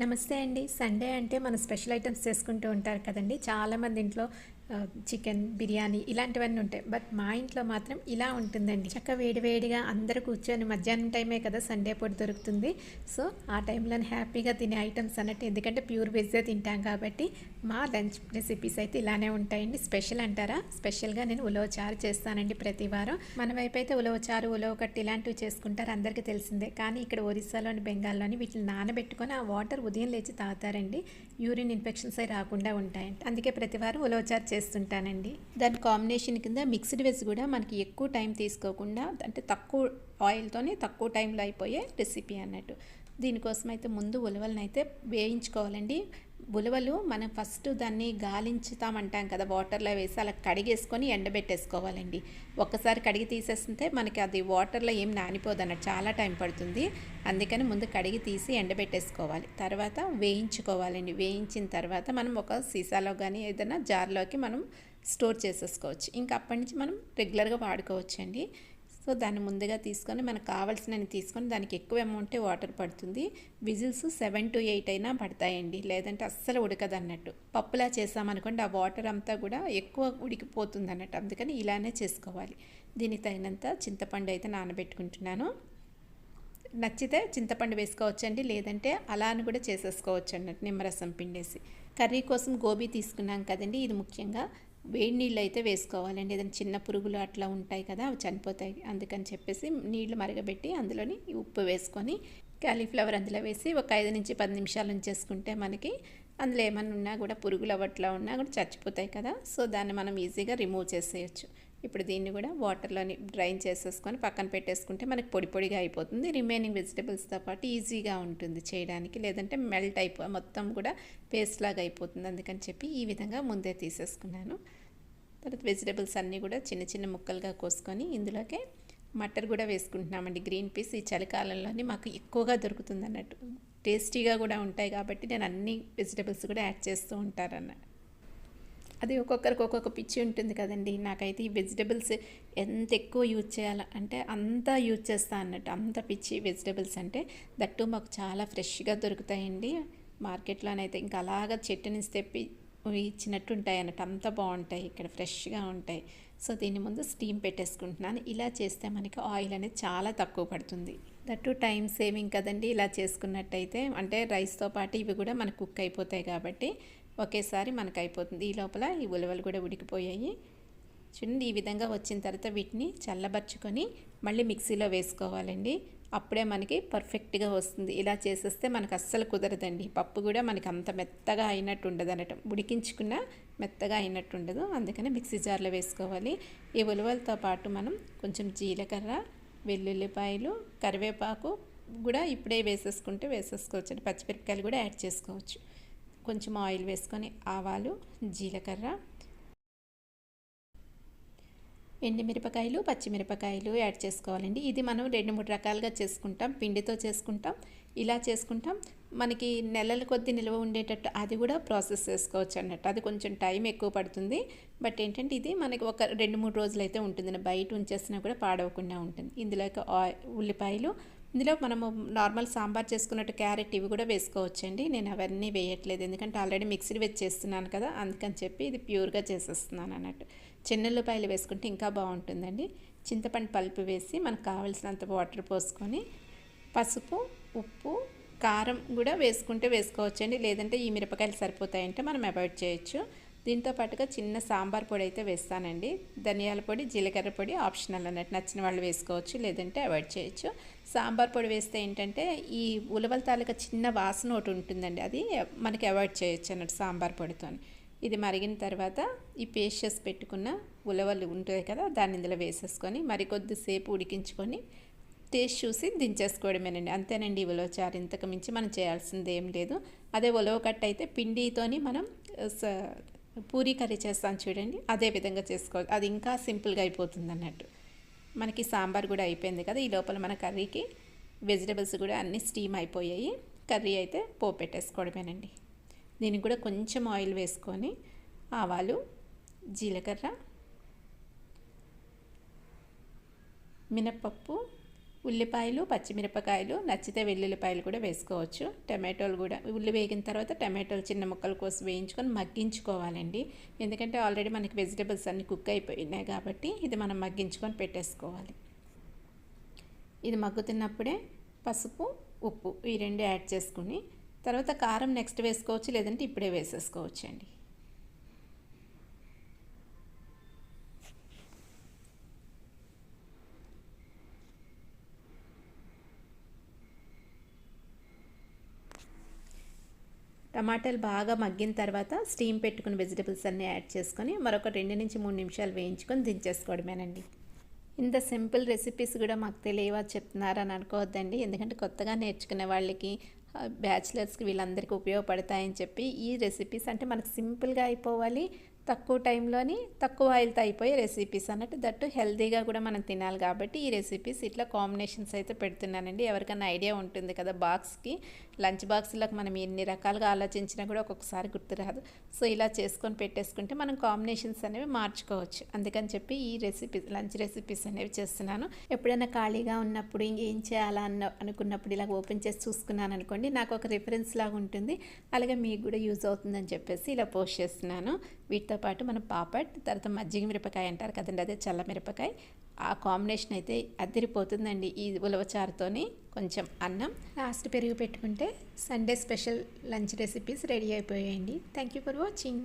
నమస్తే అండి. సండే అంటే మన స్పెషల్ ఐటమ్స్ చేసుకుంటూ ఉంటారు కదండి. చాలామంది ఇంట్లో చికెన్ బిర్యానీ ఇలాంటివన్నీ ఉంటాయి. బట్ మా ఇంట్లో మాత్రం ఇలా ఉంటుందండి. చక్క వేడివేడిగా అందరూ కూర్చొని మధ్యాహ్నం టైమే కదా సండే పూట దొరుకుతుంది. సో ఆ టైంలో హ్యాపీగా తినే ఐటమ్స్ అన్నట్టు ఎందుకంటే ప్యూర్ వెజ్జే తింటాం కాబట్టి మా లంచ్ రెసిపీస్ అయితే ఇలానే ఉంటాయండి. స్పెషల్ అంటారా? స్పెషల్గా నేను ఉలవ చారు చేస్తానండి ప్రతి వారం. మన వైపు అయితే ఉలవ చారు ఉలవ ఇలాంటివి చేసుకుంటారు. అందరికీ తెలిసిందే. కానీ ఇక్కడ ఒరిస్సాలోని బెంగాల్లోని వీటిని నానబెట్టుకొని ఆ వాటర్ ఉదయం లేచి తాగుతారండి. యూరిన్ ఇన్ఫెక్షన్స్ అయి రాకుండా ఉంటాయండి. అందుకే ప్రతి వారం ఉలవ చారు చేస్తుంటానండి. దాని కాంబినేషన్ కింద మిక్స్డ్ వెజ్ కూడా మనకి ఎక్కువ టైం తీసుకోకుండా అంటే తక్కువ ఆయిల్తోనే తక్కువ టైంలో అయిపోయే రెసిపీ అన్నట్టు. దీనికోసం అయితే ముందు ఉలవలను అయితే వేయించుకోవాలండి. ఉలవలు మనం ఫస్ట్ దాన్ని గాలించుతామంటాం కదా వాటర్లో వేసి అలా కడిగేసుకొని ఎండబెట్టేసుకోవాలండి. ఒక్కసారి కడిగి తీసేస్తుంటే మనకి అది వాటర్లో ఏం నానిపోదు అన్నట్టు చాలా టైం పడుతుంది. అందుకని ముందు కడిగి తీసి ఎండబెట్టేసుకోవాలి. తర్వాత వేయించుకోవాలండి. వేయించిన తర్వాత మనం ఒక సీసాలో కానీ ఏదైనా జార్లోకి మనం స్టోర్ చేసేసుకోవచ్చు. ఇంకా అప్పటి నుంచి మనం రెగ్యులర్గా వాడుకోవచ్చు అండి సో దాన్ని ముందుగా తీసుకొని మనకు కావాల్సినవి తీసుకొని దానికి ఎక్కువ అమౌంటే వాటర్ పడుతుంది. విజిల్స్ సెవెన్ టు ఎయిట్ అయినా పడతాయండి. లేదంటే అస్సలు ఉడకదు అన్నట్టు పప్పులా చేసామనుకోండి ఆ వాటర్ అంతా కూడా ఎక్కువ ఉడికిపోతుంది అన్నట్టు అందుకని ఇలానే చేసుకోవాలి. దీనికి తగినంత చింతపండు అయితే నానబెట్టుకుంటున్నాను. నచ్చితే చింతపండు వేసుకోవచ్చండి. లేదంటే అలా అని కూడా చేసేసుకోవచ్చు అన్నట్టు నిమ్మరసం పిండేసి. కర్రీ కోసం గోబీ తీసుకున్నాం కదండి. ఇది ముఖ్యంగా వేడి నీళ్ళు అయితే వేసుకోవాలండి. ఏదైనా చిన్న పురుగులు అట్లా ఉంటాయి కదా అవి చనిపోతాయి. అందుకని చెప్పేసి నీళ్ళు మరగబెట్టి అందులోని ఉప్పు వేసుకొని క్యాలీఫ్లవర్ అందులో వేసి ఒక ఐదు నుంచి పది నిమిషాలు ఉంచేసుకుంటే మనకి అందులో ఏమన్నా ఉన్నా కూడా పురుగులు అవట్లా ఉన్నా కూడా చచ్చిపోతాయి కదా. సో దాన్ని మనం ఈజీగా రిమూవ్ చేసేయచ్చు. ఇప్పుడు దీన్ని కూడా వాటర్లోని డ్రైన్ చేసేసుకొని పక్కన పెట్టేసుకుంటే మనకి పొడి పొడిగా అయిపోతుంది. రిమైనింగ్ వెజిటబుల్స్తో పాటు ఈజీగా ఉంటుంది చేయడానికి. లేదంటే మెల్ట్ అయిపో మొత్తం కూడా పేస్ట్ లాగా అయిపోతుంది. అందుకని చెప్పి ఈ విధంగా ముందే తీసేసుకున్నాను. తర్వాత వెజిటబుల్స్ అన్నీ కూడా చిన్న చిన్న ముక్కలుగా కోసుకొని ఇందులోకే మటర్ కూడా వేసుకుంటున్నామండి. గ్రీన్ పీస్ ఈ చలికాలంలోనే మాకు ఎక్కువగా దొరుకుతుంది అన్నట్టు. టేస్టీగా కూడా ఉంటాయి కాబట్టి నేను అన్ని వెజిటబుల్స్ కూడా యాడ్ చేస్తూ ఉంటారన్నట్టు అది ఒక్కొక్కరికి ఒక్కొక్క పిచ్చి ఉంటుంది కదండి. నాకైతే ఈ వెజిటబుల్స్ ఎంత ఎక్కువ యూజ్ చేయాలి అంటే అంతా యూజ్ చేస్తా అన్నట్టు అంత పిచ్చి వెజిటబుల్స్ అంటే దట్టు మాకు చాలా ఫ్రెష్గా దొరుకుతాయండి. మార్కెట్లోనైతే ఇంకా అలాగా చెట్టు నుంచి తెప్పి ఇచ్చినట్టు ఉంటాయి అన్నట్టు అంత బాగుంటాయి ఇక్కడ ఫ్రెష్గా ఉంటాయి. సో దీని ముందు స్టీమ్ పెట్టేసుకుంటున్నాను. ఇలా చేస్తే మనకి ఆయిల్ అనేది చాలా తక్కువ పడుతుంది. దట్టు టైం సేవింగ్ కదండి ఇలా చేసుకున్నట్టయితే అంటే రైస్తో పాటు ఇవి కూడా మనకు కుక్ అయిపోతాయి కాబట్టి ఒకేసారి మనకు అయిపోతుంది ఈ లోపల ఈ ఉలవలు కూడా ఉడికిపోయాయి. చూడండి ఈ విధంగా వచ్చిన తర్వాత వీటిని చల్లబరుచుకొని మళ్ళీ మిక్సీలో వేసుకోవాలండి. అప్పుడే మనకి పర్ఫెక్ట్గా వస్తుంది. ఇలా చేసేస్తే మనకు అస్సలు కుదరదండి. పప్పు కూడా మనకి అంత మెత్తగా అయినట్టు ఉండదు అనటం. ఉడికించుకున్న మెత్తగా అయినట్టు ఉండదు. అందుకని మిక్సీ జార్లో వేసుకోవాలి. ఈ ఉలవలతో పాటు మనం కొంచెం జీలకర్ర వెల్లుల్లిపాయలు కరివేపాకు కూడా ఇప్పుడే వేసేసుకుంటే వేసేసుకోవచ్చు. పచ్చిమిరపకాయలు కూడా యాడ్ చేసుకోవచ్చు. కొంచెం ఆయిల్ వేసుకొని ఆవాలు జీలకర్ర ఎండుమిరపకాయలు పచ్చిమిరపకాయలు యాడ్ చేసుకోవాలండి. ఇది మనం రెండు మూడు రకాలుగా చేసుకుంటాం. పిండితో చేసుకుంటాం. ఇలా చేసుకుంటాం. మనకి నెలల కొద్ది నిల్వ ఉండేటట్టు అది కూడా ప్రాసెస్ చేసుకోవచ్చు అన్నట్టు. అది కొంచెం టైం ఎక్కువ పడుతుంది. బట్ ఏంటంటే ఇది మనకి ఒక రెండు మూడు రోజులు అయితే ఉంటుంది బయట ఉంచేసినా కూడా పాడవకుండా ఉంటుంది. ఇందులోకి ఉల్లిపాయలు ఇందులో మనము నార్మల్ సాంబార్ చేసుకున్నట్టు క్యారెట్ ఇవి కూడా వేసుకోవచ్చండి. నేను అవన్నీ వేయట్లేదు. ఎందుకంటే ఆల్రెడీ మిక్సీ వేసి చేస్తున్నాను కదా అందుకని చెప్పి ఇది ప్యూర్గా చేసేస్తున్నాను అన్నట్టు. చెన్నుల్లిపాయలు వేసుకుంటే ఇంకా బాగుంటుందండి. చింతపండు పలుపు వేసి మనకు కావలసినంత వాటర్ పోసుకొని పసుపు ఉప్పు కారం కూడా వేసుకుంటే వేసుకోవచ్చండి. లేదంటే ఈ మిరపకాయలు సరిపోతాయంటే మనం అవాయిడ్ చేయొచ్చు. దీంతో పాటుగా చిన్న సాంబార్ పొడి అయితే వేస్తానండి. ధనియాల పొడి జీలకర్ర పొడి ఆప్షనల్ అన్నట్టు నచ్చిన వాళ్ళు వేసుకోవచ్చు లేదంటే అవాయిడ్ చేయొచ్చు. సాంబార్ పొడి వేస్తే ఏంటంటే ఈ ఉలవల తాలూకా చిన్న వాసన ఒకటి ఉంటుందండి అది మనకి అవాయిడ్ చేయొచ్చు అన్నట్టు సాంబార్ పొడితో ఇది మరిగిన తర్వాత ఈ పేస్ట్ చేసి పెట్టుకున్న ఉలవలు ఉంటాయి కదా దాన్ని ఇందులో వేసేసుకొని మరికొద్దిసేపు ఉడికించుకొని టేస్ట్ చూసి దించేసుకోవడమేనండి. అంతేనండి ఉలవ చారు ఇంతకు మించి మనం చేయాల్సింది ఏం లేదు. అదే ఉలవ కట్ట అయితే పిండితోని మనం స- పూరీ కర్రీ చేస్తాను చూడండి. అదే విధంగా చేసుకోవాలి. అది ఇంకా సింపుల్గా అయిపోతుంది అన్నట్టు. మనకి సాంబార్ కూడా అయిపోయింది కదా ఈ లోపల మన కర్రీకి వెజిటబుల్స్ కూడా అన్నీ స్టీమ్ అయిపోయాయి. కర్రీ అయితే పోపు పెట్టేసుకోవడమేనండి. దీనికి కూడా కొంచెం ఆయిల్ వేసుకొని ఆవాలు జీలకర్ర మినప్పప్పు ఉల్లిపాయలు పచ్చిమిరపకాయలు నచ్చితే వెల్లుల్లిపాయలు కూడా వేసుకోవచ్చు. టమాటోలు కూడా. ఉల్లి వేగిన తర్వాత టమాటోలు చిన్న ముక్కలు కోసి వేయించుకొని మగ్గించుకోవాలండి. ఎందుకంటే ఆల్రెడీ మనకి వెజిటబుల్స్ అన్నీ కుక్ అయిపోయినాయి కాబట్టి ఇది మనం మగ్గించుకొని పెట్టేసుకోవాలి. ఇది మగ్గుతున్నప్పుడే పసుపు ఉప్పు ఈ రెండు యాడ్ చేసుకుని తర్వాత కారం నెక్స్ట్ వేసుకోవచ్చు లేదంటే ఇప్పుడే వేసేసుకోవచ్చు అండి టమాటాలు బాగా మగ్గిన తర్వాత స్టీమ్ పెట్టుకుని వెజిటబుల్స్ అన్నీ యాడ్ చేసుకొని మరొక రెండు నుంచి మూడు నిమిషాలు వేయించుకొని దించేసుకోవడమేనండి. ఇంత సింపుల్ రెసిపీస్ కూడా మాకు తెలియవా చెప్తున్నారని అనుకోవద్దండి. ఎందుకంటే కొత్తగా నేర్చుకునే వాళ్ళకి బ్యాచిలర్స్కి వీళ్ళందరికీ ఉపయోగపడతాయని చెప్పి ఈ రెసిపీస్ అంటే మనకు సింపుల్గా అయిపోవాలి. తక్కువ టైంలోని తక్కువ ఆయిల్తో అయిపోయే రెసిపీస్ అన్నట్టు దట్టు హెల్తీగా కూడా మనం తినాలి కాబట్టి ఈ రెసిపీస్ ఇట్లా కాంబినేషన్స్ అయితే పెడుతున్నానండి. ఎవరికైనా ఐడియా ఉంటుంది కదా బాక్స్కి లంచ్ బాక్స్లకు మనం ఎన్ని రకాలుగా ఆలోచించినా కూడా ఒక్కొక్కసారి గుర్తురాదు సో ఇలా చేసుకొని పెట్టేసుకుంటే మనం కాంబినేషన్స్ అనేవి మార్చుకోవచ్చు. అందుకని చెప్పి ఈ రెసిపీస్ లంచ్ రెసిపీస్ అనేవి చేస్తున్నాను. ఎప్పుడైనా ఖాళీగా ఉన్నప్పుడు ఇంకేం చేయాలా అన్న అనుకున్నప్పుడు ఇలా ఓపెన్ చేసి చూసుకున్నాను అనుకోండి నాకు ఒక రిఫరెన్స్ లాగా ఉంటుంది. అలాగే మీకు కూడా యూజ్ అవుతుందని చెప్పేసి ఇలా పోస్ట్ చేస్తున్నాను. వీటితో పాటు మన పాపడ్ తర్వాత మజ్జిగ మిరపకాయ అంటారు కదండి అదే చల్ల మిరపకాయ. ఆ కాంబినేషన్ అయితే అదిరిపోతుందండి ఈ ఉలవచారుతోని కొంచెం అన్నం. లాస్ట్ పెరుగు పెట్టుకుంటే Sunday special lunch recipes ready అయిపోయాయండి. Thank you for watching.